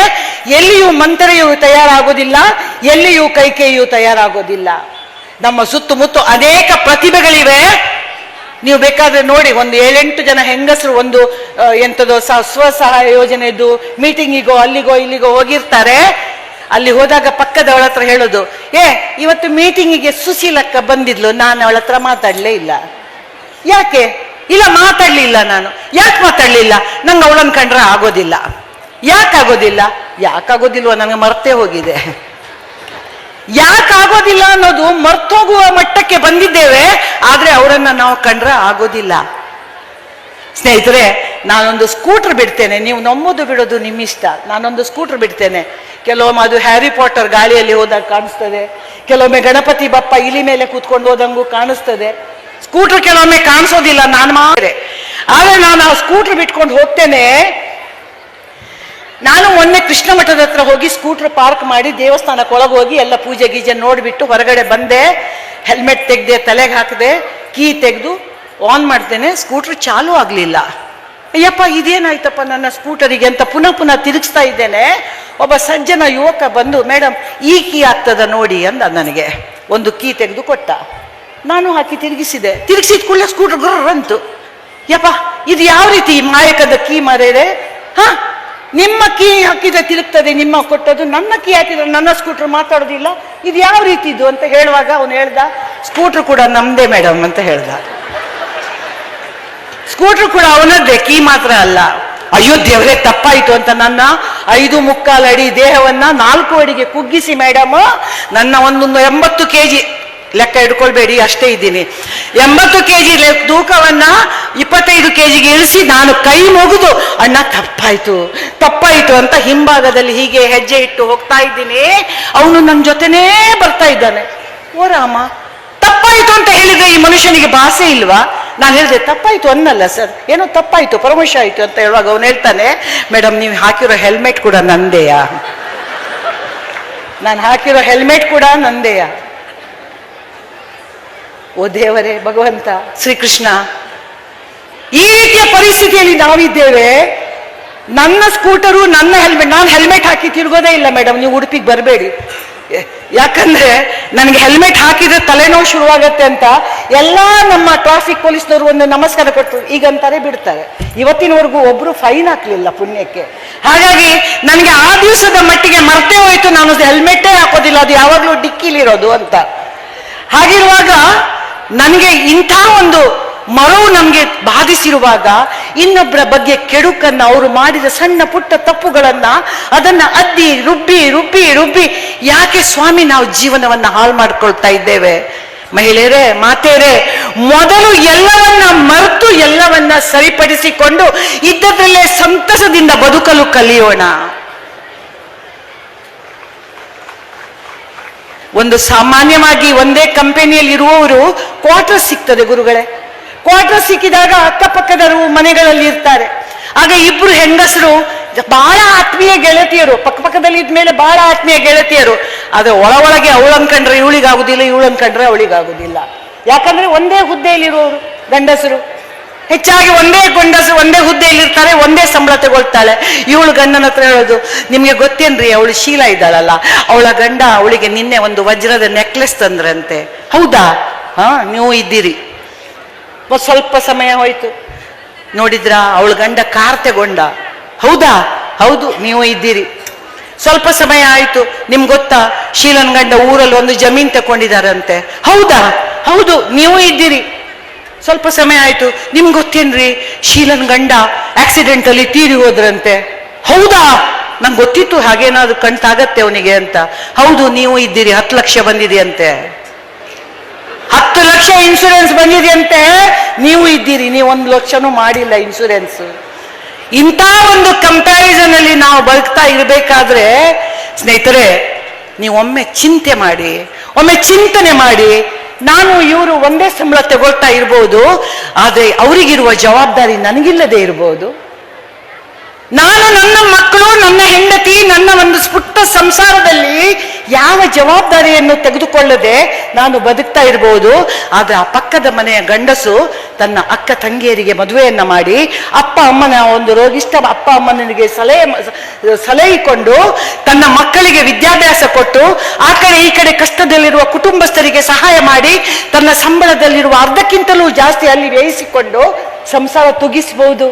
ಎಲ್ಲಿಯೂ ಮಂತ್ರಿಯು ತಯಾರಾಗೋದಿಲ್ಲ ಎಲ್ಲಿಯೂ ಕೈಕೇಯು ತಯಾರಾಗೋದಿಲ್ಲ ನಮ್ಮ ಸುತ್ತಮುತ್ತ ಅನೇಕ ಪ್ರತಿಭೆಗಳಿವೆ. ನೀವು ಬೇಕಾದ್ರೆ ನೋಡಿ, ಒಂದು ಏಳೆಂಟು ಜನ ಹೆಂಗಸರು ಒಂದು ಎಂಥದೋ ಸ್ವಸಹಾಯ ಯೋಜನೆದು ಮೀಟಿಂಗಿಗೋ, ಅಲ್ಲಿಗೋ, ಇಲ್ಲಿಗೋ ಹೋಗಿರ್ತಾರೆ. ಅಲ್ಲಿ ಹೋದಾಗ ಪಕ್ಕದವಳ ಹತ್ರ ಹೇಳೋದು, ಏ, ಇವತ್ತು ಮೀಟಿಂಗಿಗೆ ಸುಶೀಲಕ್ಕ ಬಂದಿದ್ಲು, ನಾನು ಅವಳ ಹತ್ರ ಮಾತಾಡಲೇ ಇಲ್ಲ. ಯಾಕೆ? ಇಲ್ಲ, ಮಾತಾಡ್ಲಿಲ್ಲ ನಾನು. ಯಾಕೆ ಮಾತಾಡ್ಲಿಲ್ಲ? ನಂಗೆ ಅವಳನ್ನು ಕಂಡ್ರೆ ಆಗೋದಿಲ್ಲ. ಯಾಕೆ ಆಗೋದಿಲ್ಲ? ಯಾಕಾಗೋದಿಲ್ವ? ನನಗೆ ಮರ್ತೇ ಹೋಗಿದೆ. ಯಾಕಾಗೋದಿಲ್ಲ ಅನ್ನೋದು ಮರ್ತೋಗುವ ಮಟ್ಟಕ್ಕೆ ಬಂದಿದ್ದೇವೆ, ಆದ್ರೆ ಅವರನ್ನು ನಾವು ಕಂಡ್ರೆ ಆಗೋದಿಲ್ಲ. ಸ್ನೇಹಿತರೆ, ನಾನೊಂದು ಸ್ಕೂಟರ್ ಬಿಡ್ತೇನೆ. ನೀವು ನಮ್ಮದು ಬಿಡೋದು ನಿಮ್ಮ ಇಷ್ಟ ನಾನೊಂದು ಸ್ಕೂಟರ್ ಬಿಡ್ತೇನೆ. ಕೆಲವೊಮ್ಮೆ ಅದು ಹ್ಯಾರಿ ಪಾಟರ್ ಗಾಳಿಯಲ್ಲಿ ಹೋದಾಗ ಕಾಣಿಸ್ತದೆ. ಕೆಲವೊಮ್ಮೆ ಗಣಪತಿ ಬಪ್ಪ ಇಲಿ ಮೇಲೆ ಕೂತ್ಕೊಂಡು ಹೋದಂಗೂ ಕಾಣಿಸ್ತದೆ. ಸ್ಕೂಟರ್ ಕೆಲವೊಮ್ಮೆ ಕಾಣಿಸೋದಿಲ್ಲ, ನಾನು ಮಾತ್ರ. ಆದ್ರೆ ನಾನು ಆ ಸ್ಕೂಟರ್ ಬಿಟ್ಕೊಂಡು ಹೋಗ್ತೇನೆ. ನಾನು ಮೊನ್ನೆ ಕೃಷ್ಣ ಮಠದ ಹತ್ರ ಹೋಗಿ ಸ್ಕೂಟರ್ ಪಾರ್ಕ್ ಮಾಡಿ ದೇವಸ್ಥಾನಕ್ಕೆ ಒಳಗೆ ಹೋಗಿ ಎಲ್ಲ ಪೂಜೆ ಗೀಜೆ ನೋಡಿಬಿಟ್ಟು ಹೊರಗಡೆ ಬಂದೆ, ಹೆಲ್ಮೆಟ್ ತೆಗೆದೆ, ತಲೆಗೆ ಹಾಕಿದೆ, ಕೀ ತೆಗೆದು ಆನ್ ಮಾಡ್ತೇನೆ, ಸ್ಕೂಟರ್ ಚಾಲೂ ಆಗಲಿಲ್ಲ. ಅಯ್ಯಪ್ಪ, ಇದೇನಾಯ್ತಪ್ಪ ನನ್ನ ಸ್ಕೂಟರಿಗೆ ಅಂತ ಪುನಃ ಪುನಃ ತಿರುಗಿಸ್ತಾ ಇದ್ದೇನೆ. ಒಬ್ಬ ಸಜ್ಜನ ಯುವಕ ಬಂದು ಮೇಡಮ್ ಈ ಕೀ ಆಗ್ತದ ನೋಡಿ ಅಂದ ನನಗೆ. ಒಂದು ಕೀ ತೆಗೆದು ಕೊಟ್ಟ. ನಾನು ಹಾಕಿ ತಿರುಗಿಸಿದೆ. ತಿರುಗಿಸಿದ ಕೂಡಲೇ ಸ್ಕೂಟರ್ ಗುರ್ರಂತು. ಯಪ್ಪ ಇದು ಯಾವ ರೀತಿ ಮಾಯಕದ ಕೀ ಮಾರೇರೆ? ಹಾ? ನಿಮ್ಮ ಕೀ ಹಾಕಿದ್ರೆ ತಿರುಗ್ತದೆ, ನಿಮ್ಮ ಕೊಟ್ಟದ್ದು, ನನ್ನ ಕೀ ಹಾಕಿದ್ರೆ ನನ್ನ ಸ್ಕೂಟರ್ ಮಾತಾಡೋದಿಲ್ಲ. ಇದು ಯಾವ ರೀತಿ ಇದು ಅಂತ ಹೇಳುವಾಗ ಅವನು ಹೇಳ್ದ ಸ್ಕೂಟರ್ ಕೂಡ ನಮ್ದೇ ಮೇಡಮ್ ಅಂತ ಹೇಳ್ದ. ಸ್ಕೂಟರ್ ಕೂಡ ಅವನದ್ದೇ, ಕೀ ಮಾತ್ರ ಅಲ್ಲ. ಅಯ್ಯೋ ದೇವರೇ ತಪ್ಪಾಯಿತು ಅಂತ ನನ್ನ ಐದು ಮುಕ್ಕಾಲು ಅಡಿ ದೇಹವನ್ನ ನಾಲ್ಕು ಅಡಿಗೆ ಕುಗ್ಗಿಸಿ ಮೇಡಮ್ ನನ್ನ ಒಂದೊಂದು ಎಂಬತ್ತು ಕೆ ಜಿ ಲೆಕ್ಕ ಇಟ್ಕೊಳ್ಬೇಡಿ ಅಷ್ಟೇ ಇದ್ದೀನಿ. ಎಂಬತ್ತು ಕೆ ಜಿ ತೂಕವನ್ನ ಇಪ್ಪತ್ತೈದು ಕೆ ಜಿಗೆ ಇಳಿಸಿ ನಾನು ಕೈ ಮುಗಿದು, ಅಣ್ಣ, ತಪ್ಪಾಯ್ತು ತಪ್ಪಾಯ್ತು ಅಂತ ಹಿಂಭಾಗದಲ್ಲಿ ಹೀಗೆ ಹೆಜ್ಜೆ ಇಟ್ಟು ಹೋಗ್ತಾ ಇದ್ದೀನಿ. ಅವನು ನನ್ನ ಜೊತೆನೇ ಬರ್ತಾ ಇದ್ದಾನೆ. ಓ ರಾಮ, ತಪ್ಪಾಯ್ತು ಅಂತ ಹೇಳಿದ್ರೆ ಈ ಮನುಷ್ಯನಿಗೆ ಭಾಷೆ ಇಲ್ವಾ? ನಾನು ಹೇಳಿದೆ, ತಪ್ಪಾಯ್ತು ಅನ್ನಲ್ಲ ಸರ್. ಏನೋ ತಪ್ಪಾಯ್ತು ಪರಮಶ ಆಯ್ತು ಅಂತ ಹೇಳುವಾಗ ಅವನು ಹೇಳ್ತಾನೆ ಮೇಡಮ್ ನೀವು ಹಾಕಿರೋ ಹೆಲ್ಮೆಟ್ ಕೂಡ ನಂದೆಯಾ? ನಾನು ಹಾಕಿರೋ ಹೆಲ್ಮೆಟ್ ಕೂಡ ನಂದೇಯ? ಓ ದೇವರೇ, ಭಗವಂತ, ಶ್ರೀಕೃಷ್ಣ, ಈ ರೀತಿಯ ಪರಿಸ್ಥಿತಿಯಲ್ಲಿ ನಾವಿದ್ದೇವೆ. ನನ್ನ ಸ್ಕೂಟರು, ನನ್ನ ಹೆಲ್ಮೆಟ್, ನಾನು ಹೆಲ್ಮೆಟ್ ಹಾಕಿ ತಿರುಗೋದೇ ಇಲ್ಲ ಮೇಡಮ್, ನೀವು ಉಡುಪಿಗೆ ಬರಬೇಡಿ. ಯಾಕಂದ್ರೆ ನನಗೆ ಹೆಲ್ಮೆಟ್ ಹಾಕಿದ್ರೆ ತಲೆನೋವು ಶುರುವಾಗತ್ತೆ ಅಂತ ಎಲ್ಲ ನಮ್ಮ ಟ್ರಾಫಿಕ್ ಪೊಲೀಸ್ನವರು ಒಂದು ನಮಸ್ಕಾರ ಕೊಟ್ಟು ಈಗಂತಾರೆ ಬಿಡ್ತಾರೆ. ಇವತ್ತಿನವರೆಗೂ ಒಬ್ರು ಫೈನ್ ಹಾಕ್ಲಿಲ್ಲ ಪುಣ್ಯಕ್ಕೆ. ಹಾಗಾಗಿ ನನಗೆ ಆ ದಿವಸದ ಮಟ್ಟಿಗೆ ಮರ್ತೇ ಹೋಯ್ತು, ನಾನು ಹೆಲ್ಮೆಟ್ಟೇ ಹಾಕೋದಿಲ್ಲ, ಅದು ಯಾವಾಗಲೂ ಡಿಕ್ಕಿಲಿರೋದು ಅಂತ. ಹಾಗಿರುವಾಗ ನನಗೆ ಇಂಥ ಒಂದು ಮರವು ನಮಗೆ ಬಾಧಿಸಿರುವಾಗ ಇನ್ನೊಬ್ಬರ ಬಗ್ಗೆ ಕೆಡುಕನ್ನು ಅವರು ಮಾಡಿದ ಸಣ್ಣ ಪುಟ್ಟ ತಪ್ಪುಗಳನ್ನ ಅದನ್ನ ಅದ್ದಿ, ರುಬ್ಬಿ ರುಬ್ಬಿ ರುಬ್ಬಿ ಯಾಕೆ ಸ್ವಾಮಿ ನಾವು ಜೀವನವನ್ನ ಹಾಳು ಮಾಡ್ಕೊಳ್ತಾ ಇದ್ದೇವೆ? ಮಹಿಳೆಯರೇ, ಮಾತೆಯರೇ, ಮೊದಲು ಎಲ್ಲವನ್ನ ಮರೆತು ಎಲ್ಲವನ್ನ ಸರಿಪಡಿಸಿಕೊಂಡು ಇದ್ದದ್ರಲ್ಲೇ ಸಂತಸದಿಂದ ಬದುಕಲು ಕಲಿಯೋಣ. ಒಂದು ಸಾಮಾನ್ಯವಾಗಿ ಒಂದೇ ಕಂಪನಿಯಲ್ಲಿ ಇರುವವರು ಕ್ವಾರ್ಟರ್ ಸಿಗ್ತದೆ ಗುರುಗಳೇ. ಕ್ವಾರ್ಟರ್ ಸಿಕ್ಕಿದಾಗ ಅಕ್ಕಪಕ್ಕದವರು ಮನೆಗಳಲ್ಲಿ ಇರ್ತಾರೆ. ಆಗ ಇಬ್ರು ಹೆಂಗಸರು ಬಹಳ ಆತ್ಮೀಯ ಗೆಳತಿಯರು, ಪಕ್ಕಪಕ್ಕದಲ್ಲಿ ಇದ್ಮೇಲೆ ಬಹಳ ಆತ್ಮೀಯ ಗೆಳತಿಯರು. ಆದ್ರೆ ಒಳ ಒಳಗೆ ಅವಳಂಕಂಡ್ರೆ ಇವಳಿಗಾಗುದಿಲ್ಲ ಇವಳಂಕಂಡ್ರೆ ಅವಳಿಗಾಗುದಿಲ್ಲ. ಯಾಕಂದ್ರೆ ಒಂದೇ ಹುದ್ದೆಯಲ್ಲಿರುವವರು ಗಂಡಸರು. ಹೆಚ್ಚಾಗಿ ಒಂದೇ ಗಂಡಸು ಒಂದೇ ಹುದ್ದೆಯಲ್ಲಿ ಇರ್ತಾರೆ ಒಂದೇ ಸಂಬಳ ತಗೊಳ್ತಾಳೆ. ಇವಳು ಗಂಡನ ಹತ್ರ ಹೇಳೋದು, ನಿಮ್ಗೆ ಗೊತ್ತೇನ್ರಿ, ಅವಳು ಶೀಲ ಇದ್ದಾಳಲ್ಲ, ಅವಳ ಗಂಡ ಅವಳಿಗೆ ನಿನ್ನೆ ಒಂದು ವಜ್ರದ ನೆಕ್ಲೆಸ್ ತಂದ್ರಂತೆ. ಹೌದಾ? ಹಾ, ನೀವು ಇದ್ದೀರಿ. ಸ್ವಲ್ಪ ಸಮಯ ಹೋಯ್ತು. ನೋಡಿದ್ರ, ಅವಳ ಗಂಡ ಕಾರ್ ತಗೊಂಡ. ಹೌದಾ? ಹೌದು, ನೀವು ಇದ್ದೀರಿ. ಸ್ವಲ್ಪ ಸಮಯ ಆಯ್ತು. ನಿಮ್ಗೆ ಗೊತ್ತಾ, ಶೀಲನ್ ಗಂಡ ಊರಲ್ಲಿ ಒಂದು ಜಮೀನ್ ತಕೊಂಡಿದಾರಂತೆ. ಹೌದಾ? ಹೌದು, ನೀವು ಇದ್ದೀರಿ. ಸ್ವಲ್ಪ ಸಮಯ ಆಯ್ತು. ನಿಮ್ಗೆ ಗೊತ್ತೇನ್ರಿ? ಶೀಲನ್ ಗಂಡ ಆಕ್ಸಿಡೆಂಟ್ ಅಲ್ಲಿ ತೀರಿ ಹೋದ್ರಂತೆ. ಹೌದಾ? ನಂಗೆ ಗೊತ್ತಿತ್ತು ಹಾಗೇನಾದ್ರು ಕಣ್ತಾಗತ್ತೆ ಅವನಿಗೆ ಅಂತ. ಹೌದು, ನೀವು ಇದ್ದೀರಿ, ಹತ್ತು ಲಕ್ಷ ಬಂದಿದೆಯಂತೆ. ಹತ್ತು ಲಕ್ಷ ಇನ್ಸೂರೆನ್ಸ್ ಬಂದಿದೆಯಂತೆ. ನೀವು ಇದ್ದೀರಿ, ನೀವು ಒಂದು ಲಕ್ಷನೂ ಮಾಡಿಲ್ಲ ಇನ್ಸೂರೆನ್ಸ್ ಇಂಥ ಒಂದು ಕಂಪ್ಯಾರಿಸನ್ ಅಲ್ಲಿ ನಾವು ಬದುಕ್ತಾ ಇರಬೇಕಾದ್ರೆ, ಸ್ನೇಹಿತರೆ ನೀವು ಒಮ್ಮೆ ಚಿಂತೆ ಮಾಡಿ, ಒಮ್ಮೆ ಚಿಂತನೆ ಮಾಡಿ ನಾನು ಇವರು ಒಂದೇ ಸಂಬಳ ತಗೊಳ್ತಾ ಇರ್ಬೋದು, ಆದರೆ ಅವರಿಗಿರುವ ಜವಾಬ್ದಾರಿ ನನಗಿಲ್ಲದೆ ಇರ್ಬೋದು. ನಾನು ನನ್ನ ಮಕ್ಕಳು, ನನ್ನ ಹೆಂಡತಿ, ನನ್ನ ಒಂದು ಪುಟ್ಟ ಸಂಸಾರದಲ್ಲಿ ಯಾವ ಜವಾಬ್ದಾರಿಯನ್ನು ತೆಗೆದುಕೊಳ್ಳದೆ ನಾನು ಬದುಕ್ತಾ ಇರಬಹುದು ಆದ್ರೆ ಆ ಪಕ್ಕದ ಮನೆಯ ಗಂಡಸು ತನ್ನ ಅಕ್ಕ ತಂಗಿಯರಿಗೆ ಮದುವೆಯನ್ನ ಮಾಡಿ ಅಪ್ಪ ಅಮ್ಮನ ಒಂದು ರೋಗಿಷ್ಠ ಅಪ್ಪ ಅಮ್ಮನಿಗೆ ಸಲಹೆ ಸಲಹಿಕೊಂಡು ತನ್ನ ಮಕ್ಕಳಿಗೆ ವಿದ್ಯಾಭ್ಯಾಸ ಕೊಟ್ಟು ಆ ಕಡೆ ಈ ಕಡೆ ಕಷ್ಟದಲ್ಲಿರುವ ಕುಟುಂಬಸ್ಥರಿಗೆ ಸಹಾಯ ಮಾಡಿ ತನ್ನ ಸಂಬಳದಲ್ಲಿರುವ ಅರ್ಧಕ್ಕಿಂತಲೂ ಜಾಸ್ತಿ ಅಲ್ಲಿ ವ್ಯಯಿಸಿಕೊಂಡು ಸಂಸಾರ ತುಗಿಸಬಹುದು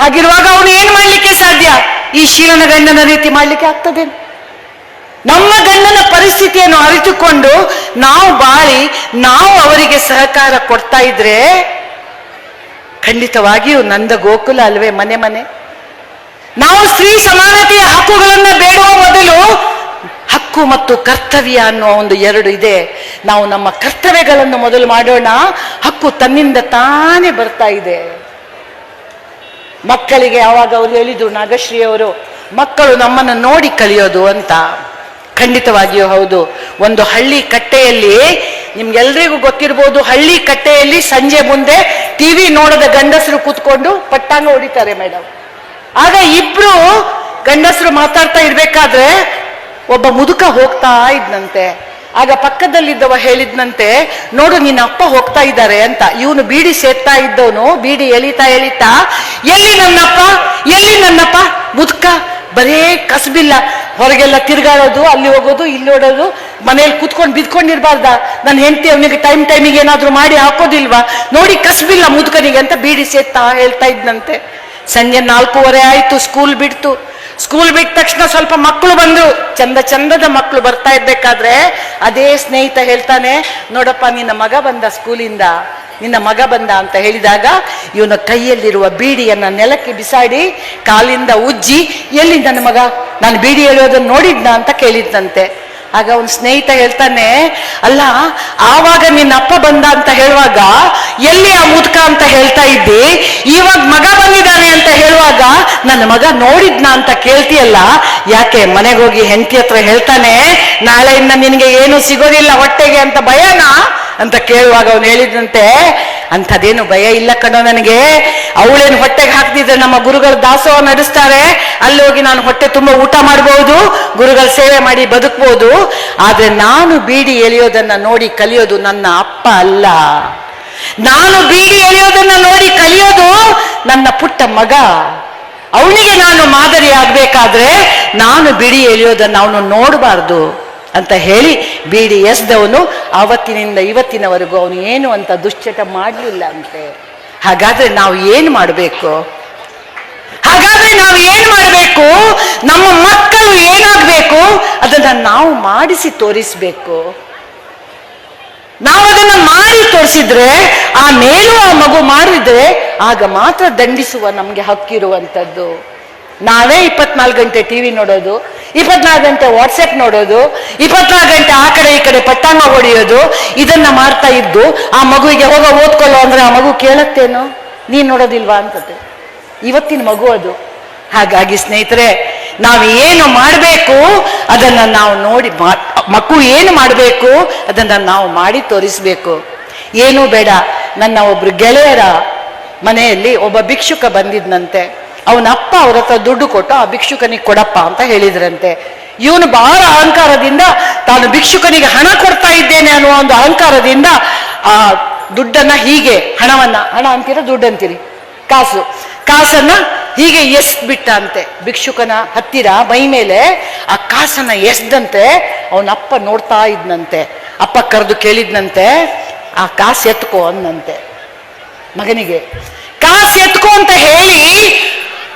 ಹಾಗಿರುವಾಗ ಅವನು ಏನು ಮಾಡ್ಲಿಕ್ಕೆ ಸಾಧ್ಯ? ಈ ಶೀಲನ ಗಂಡನ ರೀತಿ ಮಾಡ್ಲಿಕ್ಕೆ ಆಗ್ತದೆ ನಮ್ಮ ಗಂಡನ ಪರಿಸ್ಥಿತಿಯನ್ನು ಅರಿತುಕೊಂಡು ನಾವು ಬಾಳಿ ನಾವು ಅವರಿಗೆ ಸಹಕಾರ ಕೊಡ್ತಾ ಇದ್ರೆ ಖಂಡಿತವಾಗಿಯೂ ನಂದ ಗೋಕುಲ ಅಲ್ವೇ ಮನೆ ಮನೆ. ನಾವು ಸ್ತ್ರೀ ಸಮಾನತೆಯ ಹಕ್ಕುಗಳನ್ನು ಬೇಡುವ ಮೊದಲು ಹಕ್ಕು ಮತ್ತು ಕರ್ತವ್ಯ ಅನ್ನುವ ಒಂದು ಎರಡು ಇದೆ. ನಾವು ನಮ್ಮ ಕರ್ತವ್ಯಗಳನ್ನು ಮೊದಲು ಮಾಡೋಣ. ಹಕ್ಕು ತನ್ನಿಂದ ತಾನೇ ಬರ್ತಾ ಇದೆ. ಮಕ್ಕಳಿಗೆ ಯಾವಾಗ ಅವರು ಹೇಳಿದ್ರು ನಾಗಶ್ರೀ ಅವರು, ಮಕ್ಕಳು ನಮ್ಮನ್ನು ನೋಡಿ ಕಲಿಯೋದು ಅಂತ. ಖಂಡಿತವಾಗಿಯೂ ಹೌದು. ಒಂದು ಹಳ್ಳಿ ಕಟ್ಟೆಯಲ್ಲಿ ನಿಮ್ಗೆಲ್ರಿಗೂ ಗೊತ್ತಿರ್ಬೋದು, ಹಳ್ಳಿ ಕಟ್ಟೆಯಲ್ಲಿ ಸಂಜೆ ಮುಂದೆ ಟಿವಿ ನೋಡದ ಗಂಡಸರು ಕೂತ್ಕೊಂಡು ಪಟ್ಟಾಂಗ ಹೊಡಿತಾರೆ ಮೇಡಮ್ ಆಗ ಇಬ್ರು ಗಂಡಸರು ಮಾತಾಡ್ತಾ ಇರ್ಬೇಕಾದ್ರೆ ಒಬ್ಬ ಮುದುಕ ಹೋಗ್ತಾ ಇದ್ನಂತೆ. ಆಗ ಪಕ್ಕದಲ್ಲಿದ್ದವ ಹೇಳಿದ್ನಂತೆ, ನೋಡು, ನಿನ್ನ ಅಪ್ಪ ಹೋಗ್ತಾ ಇದ್ದಾರೆ ಅಂತ. ಇವನು ಬೀಡಿ ಸೇರ್ತಾ ಇದ್ದವನು, ಬೀಡಿ ಎಳಿತಾ ಎಳಿತಾ, ಎಲ್ಲಿ ನನ್ನಪ್ಪ? ಎಲ್ಲಿ ನನ್ನಪ್ಪ? ಮುದುಕ ಬರೇ ಕಸಬಿಲ್ಲ. ಹೊರಗೆಲ್ಲ ತಿರ್ಗಾಡೋದು, ಅಲ್ಲಿ ಹೋಗೋದು, ಇಲ್ಲಿ ಓಡೋದು ಮನೇಲಿ ಕೂತ್ಕೊಂಡು ಬಿದ್ಕೊಂಡಿರ್ಬಾರ್ದ. ನನ್ನ ಹೆಂಡತಿ ಅವನಿಗೆ ಟೈಮ್ ಟೈಮಿಗೆ ಏನಾದರೂ ಮಾಡಿ ಹಾಕೋದಿಲ್ವಾ? ನೋಡಿ ಕಸಬಿಲ್ಲ ಮುದುಕನಿಗೆ ಅಂತ ಬೀಡಿ ಸೇತಾ ಹೇಳ್ತಾ ಇದ್ನಂತೆ. ಸಂಜೆ ನಾಲ್ಕೂವರೆ ಆಯಿತು ಸ್ಕೂಲ್ ಬಿಡ್ತು. ಸ್ಕೂಲ್ ಬಿಟ್ಟ ತಕ್ಷಣ ಸ್ವಲ್ಪ ಮಕ್ಕಳು ಬಂದ್ರು. ಚಂದ ಚಂದದ ಮಕ್ಕಳು ಬರ್ತಾ ಇರ್ಬೇಕಾದ್ರೆ ಅದೇ ಸ್ನೇಹಿತ ಹೇಳ್ತಾನೆ, ನೋಡಪ್ಪ, ನಿನ್ನ ಮಗ ಬಂದ ಸ್ಕೂಲಿಂದ ನಿನ್ನ ಮಗ ಬಂದ ಅಂತ ಹೇಳಿದಾಗ ಇವನ ಕೈಯಲ್ಲಿರುವ ಬೀಡಿಯನ್ನ ನೆಲಕ್ಕೆ ಬಿಸಾಡಿ ಕಾಲಿಂದ ಉಜ್ಜಿ, ಎಲ್ಲಿ ನನ್ನ ಮಗ? ನಾನು ಬೀಡಿ ಹೇಳೋದನ್ನು ನೋಡಿದ್ನ ಅಂತ ಕೇಳಿದ್ನಂತೆ. ಆಗ ಅವನ ಸ್ನೇಹಿತ ಹೇಳ್ತಾನೆ, ಅಲ್ಲ, ಆವಾಗ ನಿನ್ನ ಅಪ್ಪ ಬಂದ ಅಂತ ಹೇಳುವಾಗ ಎಲ್ಲಿ ಆ ಮುದುಕ ಅಂತ ಹೇಳ್ತಾ ಇದ್ದಿ? ಇವಾಗ ಮಗ ಬಂದಿದ್ದಾನೆ ಅಂತ ಹೇಳುವಾಗ ನನ್ನ ಮಗ ನೋಡಿದ್ನ ಅಂತ ಕೇಳ್ತೀಯಲ್ಲ? ಯಾಕೆ, ಮನೆಗೆ ಹೋಗಿ ಹೆಂಡತಿ ಹತ್ರ ಹೇಳ್ತಾನೆ ನಾಳೆಯಿಂದ ನಿನಗೆ ಏನು ಸಿಗೋದಿಲ್ಲ, ಹೊಟ್ಟೆಗೆ ಅಂತ ಭಯನಾ? ಅಂತ ಕೇಳುವಾಗ ಅವನು ಹೇಳಿದಂತೆ ಅಂಥದ್ದೇನು ಭಯ ಇಲ್ಲ ಕಣೋ ನನಗೆ. ಅವಳೇನು ಹೊಟ್ಟೆಗೆ ಹಾಕ್ತಿದ್ರೆ ನಮ್ಮ ಗುರುಗಳು ದಾಸೋಹ ನಡೆಸ್ತಾರೆ, ಅಲ್ಲಿ ಹೋಗಿ ನಾನು ಹೊಟ್ಟೆ ತುಂಬ ಊಟ ಮಾಡಬಹುದು ಗುರುಗಳ ಸೇವೆ ಮಾಡಿ ಬದುಕಬಹುದು ಆದರೆ ನಾನು ಬೀಡಿ ಎಳೆಯೋದನ್ನ ನೋಡಿ ಕಲಿಯೋದು ನನ್ನ ಅಪ್ಪ ಅಲ್ಲ. ನಾನು ಬೀಡಿ ಎಳೆಯೋದನ್ನ ನೋಡಿ ಕಲಿಯೋದು ನನ್ನ ಪುಟ್ಟ ಮಗ. ಅವನಿಗೆ ನಾನು ಮಾದರಿ ಆಗ್ಬೇಕಾದ್ರೆ ನಾನು ಬಿಡಿ ಎಳೆಯೋದನ್ನ ಅವನು ನೋಡಬಾರ್ದು. ಅಂತ ಹೇಳಿ ಬಿ ಡಿ ಎಸ್ದವನು ಆವತ್ತಿನಿಂದ ಇವತ್ತಿನವರೆಗೂ ಅವನು ಏನು ಅಂತ ದುಶ್ಚಟ ಮಾಡಲಿಲ್ಲ ಅಂತೆ. ಹಾಗಾದ್ರೆ ನಾವು ಏನು ಮಾಡಬೇಕು? ಹಾಗಾದ್ರೆ ನಾವು ಏನು ಮಾಡಬೇಕು? ನಮ್ಮ ಮಕ್ಕಳು ಏನಾಗಬೇಕು? ಅದನ್ನು ನಾವು ಮಾಡಿಸಿ ತೋರಿಸಬೇಕು. ನಾವು ಅದನ್ನು ಮಾಡಿ ತೋರಿಸಿದ್ರೆ, ಆ ಮೇಲೂ ಆ ಮಗು ಮಾಡಿದ್ರೆ, ಆಗ ಮಾತ್ರ ದಂಡಿಸುವ ನಮಗೆ ಹಕ್ಕಿರುವಂಥದ್ದು. ನಾವೇ ಇಪ್ಪತ್ನಾಲ್ಕು ಗಂಟೆ ಟಿ ವಿ ನೋಡೋದು, ಇಪ್ಪತ್ನಾಲ್ಕು ಗಂಟೆ ವಾಟ್ಸಪ್ ನೋಡೋದು, ಇಪ್ಪತ್ನಾಲ್ಕು ಗಂಟೆ ಆ ಕಡೆ ಈ ಕಡೆ ಪಟ್ಟಾಂಗ ಹೊಡೆಯೋದು, ಇದನ್ನ ಮಾಡ್ತಾ ಇದ್ದು ಆ ಮಗುವಿಗೆ ಹೋಗ ಓದ್ಕೊಳ್ಳೋ ಅಂದ್ರೆ ಆ ಮಗು ಕೇಳತ್ತೇನು? ನೀನ್ ನೋಡೋದಿಲ್ವಾ ಅನ್ಸುತ್ತೆ. ಇವತ್ತಿನ ಮಗು ಅದು. ಹಾಗಾಗಿ ಸ್ನೇಹಿತರೆ, ನಾವು ಏನು ಮಾಡಬೇಕು ಅದನ್ನ ನಾವು ನೋಡಿ ಮಾ- ಮಗು ಏನು ಮಾಡಬೇಕು ಅದನ್ನ ನಾವು ಮಾಡಿ ತೋರಿಸ್ಬೇಕು. ಏನೂ ಬೇಡ. ನನ್ನ ಒಬ್ರು ಗೆಳೆಯರ ಮನೆಯಲ್ಲಿ ಒಬ್ಬ ಭಿಕ್ಷುಕ ಬಂದಿದ್ನಂತೆ. ಅವನ ಅಪ್ಪ ಅವ್ರ ಹತ್ರ ದುಡ್ಡು ಕೊಟ್ಟು ಆ ಭಿಕ್ಷುಕನಿಗೆ ಕೊಡಪ್ಪ ಅಂತ ಹೇಳಿದ್ರಂತೆ. ಇವನು ಬಹಳ ಅಹಂಕಾರದಿಂದ ತಾನು ಭಿಕ್ಷುಕನಿಗೆ ಹಣ ಕೊಡ್ತಾ ಇದ್ದೇನೆ ಅನ್ನುವ ಒಂದು ಅಹಂಕಾರದಿಂದ ಆ ದುಡ್ಡನ್ನ ಹೀಗೆ, ಹಣವನ್ನ, ಹಣ ಅಂತೀರ ದುಡ್ಡು ಅಂತೀರಿ, ಕಾಸು, ಕಾಸನ್ನ ಹೀಗೆ ಎಸ್ ಬಿಟ್ಟ ಅಂತೆ. ಭಿಕ್ಷುಕನ ಹತ್ತಿರ ಮೈ ಮೇಲೆ ಆ ಕಾಸನ್ನ ಎಸ್ದಂತೆ ಅವನ ಅಪ್ಪ ನೋಡ್ತಾ ಇದ್ನಂತೆ. ಅಪ್ಪ ಕರೆದು ಕೇಳಿದ್ನಂತೆ, ಆ ಕಾಸು ಎತ್ಕೋ ಅನ್ನಂತೆ ಮಗನಿಗೆ, ಕಾಸು ಎತ್ಕೋ ಅಂತ ಹೇಳಿ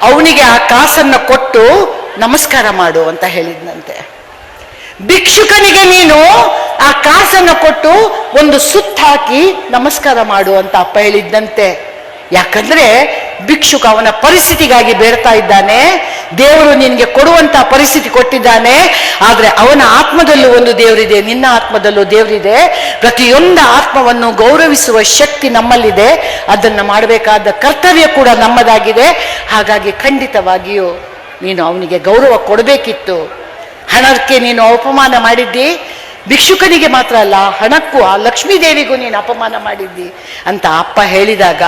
ಅವನಿಗೆ ಆ ಕಾಸನ್ನು ಕೊಟ್ಟು ನಮಸ್ಕಾರ ಮಾಡು ಅಂತ ಹೇಳಿದ್ನಂತೆ. ಭಿಕ್ಷುಕನಿಗೆ ನೀನು ಆ ಕಾಸನ್ನು ಕೊಟ್ಟು ಒಂದು ಸುತ್ತಾಕಿ ನಮಸ್ಕಾರ ಮಾಡು ಅಂತ ಅಪ್ಪ ಹೇಳಿದ್ದಂತೆ ಯಾಕಂದ್ರೆ ಭಿಕ್ಷುಕ ಅವನ ಪರಿಸ್ಥಿತಿಗಾಗಿ ಬೇಡ್ತಾ ಇದ್ದಾನೆ. ದೇವರು ನಿನಗೆ ಕೊಡುವಂತ ಪರಿಸ್ಥಿತಿ ಕೊಟ್ಟಿದ್ದಾನೆ. ಆದರೆ ಅವನ ಆತ್ಮದಲ್ಲೂ ಒಂದು ದೇವರಿದೆ, ನಿನ್ನ ಆತ್ಮದಲ್ಲೂ ದೇವರಿದೆ. ಪ್ರತಿಯೊಂದು ಆತ್ಮವನ್ನು ಗೌರವಿಸುವ ಶಕ್ತಿ ನಮ್ಮಲ್ಲಿದೆ. ಅದನ್ನು ಮಾಡಬೇಕಾದ ಕರ್ತವ್ಯ ಕೂಡ ನಮ್ಮದಾಗಿದೆ. ಹಾಗಾಗಿ ಖಂಡಿತವಾಗಿಯೂ ನೀನು ಅವನಿಗೆ ಗೌರವ ಕೊಡಬೇಕಿತ್ತು. ಹಣಕ್ಕೆ ನೀನು ಅಪಮಾನ ಮಾಡಿದ್ದಿ. ಭಿಕ್ಷುಕನಿಗೆ ಮಾತ್ರ ಅಲ್ಲ, ಹಣಕ್ಕೂ ಆ ಲಕ್ಷ್ಮೀ ದೇವಿಗೂ ನೀನು ಅಪಮಾನ ಮಾಡಿದ್ದಿ ಅಂತ ಅಪ್ಪ ಹೇಳಿದಾಗ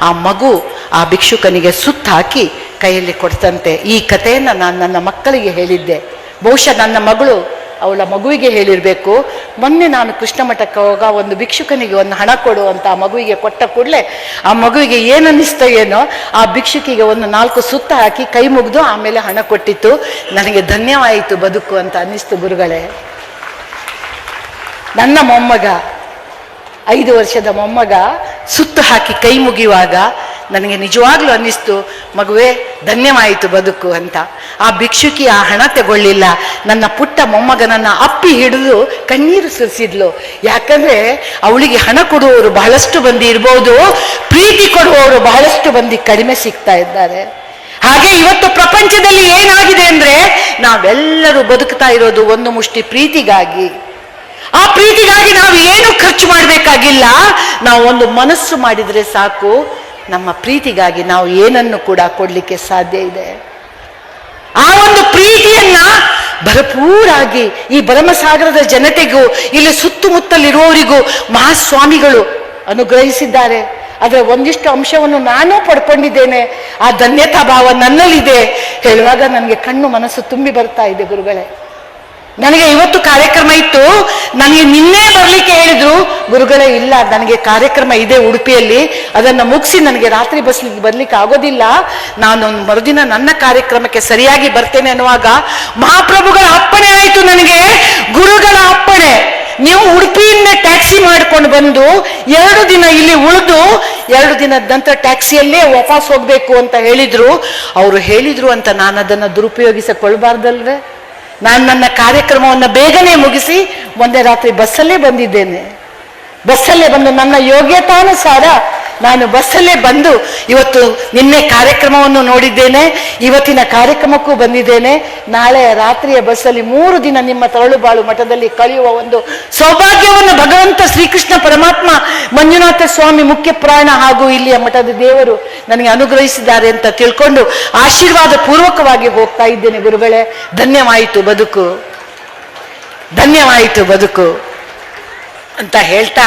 ಆ ಮಗು ಆ ಭಿಕ್ಷುಕನಿಗೆ ಸುತ್ತಾಕಿ ಕೈಯಲ್ಲಿ ಕೊಡ್ತಂತೆ. ಈ ಕಥೆಯನ್ನು ನಾನು ನನ್ನ ಮಕ್ಕಳಿಗೆ ಹೇಳಿದ್ದೆ. ಬಹುಶಃ ನನ್ನ ಮಗಳು ಅವಳ ಮಗುವಿಗೆ ಹೇಳಿರಬೇಕು. ಮೊನ್ನೆ ನಾನು ಕೃಷ್ಣ ಮಠಕ್ಕೆ ಹೋಗ ಒಂದು ಭಿಕ್ಷುಕನಿಗೆ ಒಂದು ಹಣ ಕೊಡು ಅಂತ ಆ ಮಗುವಿಗೆ ಕೊಟ್ಟ ಕೂಡಲೇ ಆ ಮಗುವಿಗೆ ಏನನ್ನಿಸ್ತೋ ಏನೋ ಆ ಭಿಕ್ಷುಕಿಗೆ ಒಂದು ನಾಲ್ಕು ಸುತ್ತ ಹಾಕಿ ಕೈ ಮುಗಿದು ಆಮೇಲೆ ಹಣ ಕೊಟ್ಟಿತ್ತು. ನನಗೆ ಧನ್ಯವಾಯಿತು ಬದುಕು ಅಂತ ಅನ್ನಿಸ್ತು ಗುರುಗಳೇ. ನನ್ನ ಮೊಮ್ಮಗ, ಐದು ವರ್ಷದ ಮೊಮ್ಮಗ ಸುತ್ತು ಹಾಕಿ ಕೈ ಮುಗಿಯುವಾಗ ನನಗೆ ನಿಜವಾಗ್ಲೂ ಅನ್ನಿಸ್ತು, ಮಗುವೆ, ಧನ್ಯವಾಯಿತು ಬದುಕು ಅಂತ. ಆ ಭಿಕ್ಷುಕಿ ಆ ಹಣ ತಗೊಳ್ಳಿಲ್ಲ. ನನ್ನ ಪುಟ್ಟ ಮೊಮ್ಮಗನನ್ನ ಅಪ್ಪಿ ಹಿಡಿದು ಕಣ್ಣೀರು ಸುರಿಸಿದ್ಲು. ಯಾಕಂದ್ರೆ ಅವಳಿಗೆ ಹಣ ಕೊಡುವವರು ಬಹಳಷ್ಟು ಮಂದಿ ಇರ್ಬೋದು, ಪ್ರೀತಿ ಕೊಡುವವರು ಬಹಳಷ್ಟು ಮಂದಿ ಕಡಿಮೆ ಸಿಗ್ತಾ ಇದ್ದಾರೆ. ಹಾಗೆ ಇವತ್ತು ಪ್ರಪಂಚದಲ್ಲಿ ಏನಾಗಿದೆ ಅಂದ್ರೆ ನಾವೆಲ್ಲರೂ ಬದುಕ್ತಾ ಇರೋದು ಒಂದು ಮುಷ್ಟಿ ಪ್ರೀತಿಗಾಗಿ. ಆ ಪ್ರೀತಿಗಾಗಿ ನಾವು ಏನು ಖರ್ಚು ಮಾಡಬೇಕಾಗಿಲ್ಲ ನಾವು ಒಂದು ಮನಸ್ಸು ಮಾಡಿದ್ರೆ ಸಾಕು ನಮ್ಮ ಪ್ರೀತಿಗಾಗಿ ನಾವು ಏನನ್ನು ಕೂಡ ಕೊಡಲಿಕ್ಕೆ ಸಾಧ್ಯ ಇದೆ. ಆ ಒಂದು ಪ್ರೀತಿಯನ್ನ ಭರಪೂರಾಗಿ ಈ ಭರಮಸಾಗರದ ಜನತೆಗೂ, ಇಲ್ಲಿ ಸುತ್ತಮುತ್ತಲಿರುವವರಿಗೂ ಮಹಾಸ್ವಾಮಿಗಳು ಅನುಗ್ರಹಿಸಿದ್ದಾರೆ. ಅದರ ಒಂದಿಷ್ಟು ಅಂಶವನ್ನು ನಾನು ಪಡ್ಕೊಂಡಿದ್ದೇನೆ. ಆ ಧನ್ಯತಾ ಭಾವ ನನ್ನಲ್ಲಿದೆ. ಹೇಳುವಾಗ ನನಗೆ ಕಣ್ಣು ಮನಸ್ಸು ತುಂಬಿ ಬರ್ತಾ ಇದೆ ಗುರುಗಳೇ. ನನಗೆ ಇವತ್ತು ಕಾರ್ಯಕ್ರಮ ಇತ್ತು. ನನಗೆ ನಿನ್ನೆ ಬರ್ಲಿಕ್ಕೆ ಹೇಳಿದ್ರು, ಗುರುಗಳೇ, ಇಲ್ಲ, ನನಗೆ ಕಾರ್ಯಕ್ರಮ ಇದೆ ಉಡುಪಿಯಲ್ಲಿ. ಅದನ್ನು ಮುಗಿಸಿ ನನಗೆ ರಾತ್ರಿ ಬಸ್ ಬರ್ಲಿಕ್ಕೆ ಆಗೋದಿಲ್ಲ. ನಾನು ಮರುದಿನ ನನ್ನ ಕಾರ್ಯಕ್ರಮಕ್ಕೆ ಸರಿಯಾಗಿ ಬರ್ತೇನೆ ಅನ್ನುವಾಗ ಮಹಾಪ್ರಭುಗಳ ಅಪ್ಪಣೆ ಆಯಿತು ನನಗೆ. ಗುರುಗಳ ಅಪ್ಪಣೆ. ನೀವು ಉಡುಪಿಯಿಂದ ಟ್ಯಾಕ್ಸಿ ಮಾಡ್ಕೊಂಡು ಬಂದು ಎರಡು ದಿನ ಇಲ್ಲಿ ಉಳಿದು ಎರಡು ದಿನದ ನಂತರ ಟ್ಯಾಕ್ಸಿಯಲ್ಲೇ ವಾಪಸ್ ಹೋಗ್ಬೇಕು ಅಂತ ಹೇಳಿದ್ರು. ಅವರು ಹೇಳಿದ್ರು ಅಂತ ನಾನು ಅದನ್ನು ದುರುಪಯೋಗಿಸಿಕೊಳ್ಬಾರ್ದಲ್ವೇ ನಾನು ನನ್ನ ಕಾರ್ಯಕ್ರಮವನ್ನು ಬೇಗನೆ ಮುಗಿಸಿ ಒಂದೇ ರಾತ್ರಿ ಬಸ್ಸಲ್ಲೇ ಬಂದಿದ್ದೇನೆ. ಬಸ್ಸಲ್ಲೇ ಬಂದು ನನ್ನ ಯೋಗ್ಯತಾನುಸಾರ ನಾನು ಬಸ್ಸಲ್ಲೇ ಬಂದು ಇವತ್ತು ನಿನ್ನೆ ಕಾರ್ಯಕ್ರಮವನ್ನು ನೋಡಿದ್ದೇನೆ, ಇವತ್ತಿನ ಕಾರ್ಯಕ್ರಮಕ್ಕೂ ಬಂದಿದ್ದೇನೆ. ನಾಳೆ ರಾತ್ರಿಯ ಬಸ್ಸಲ್ಲಿ ಮೂರು ದಿನ ನಿಮ್ಮ ತರಳುಬಾಳು ಮಠದಲ್ಲಿ ಕಳೆಯುವ ಒಂದು ಸೌಭಾಗ್ಯವನ್ನು ಭಗವಂತ ಶ್ರೀಕೃಷ್ಣ ಪರಮಾತ್ಮ ಮಂಜುನಾಥ ಸ್ವಾಮಿ ಮುಖ್ಯ ಪ್ರಾಣ ಹಾಗೂ ಇಲ್ಲಿಯ ಮಠದ ದೇವರು ನನಗೆ ಅನುಗ್ರಹಿಸಿದ್ದಾರೆ ಅಂತ ತಿಳ್ಕೊಂಡು ಆಶೀರ್ವಾದ ಪೂರ್ವಕವಾಗಿ ಹೋಗ್ತಾ ಇದ್ದೇನೆ ಗುರುಗಳೇ. ಧನ್ಯವಾಯಿತು ಬದುಕು. ಧನ್ಯವಾಯಿತು ಬದುಕು ಅಂತ ಹೇಳ್ತಾ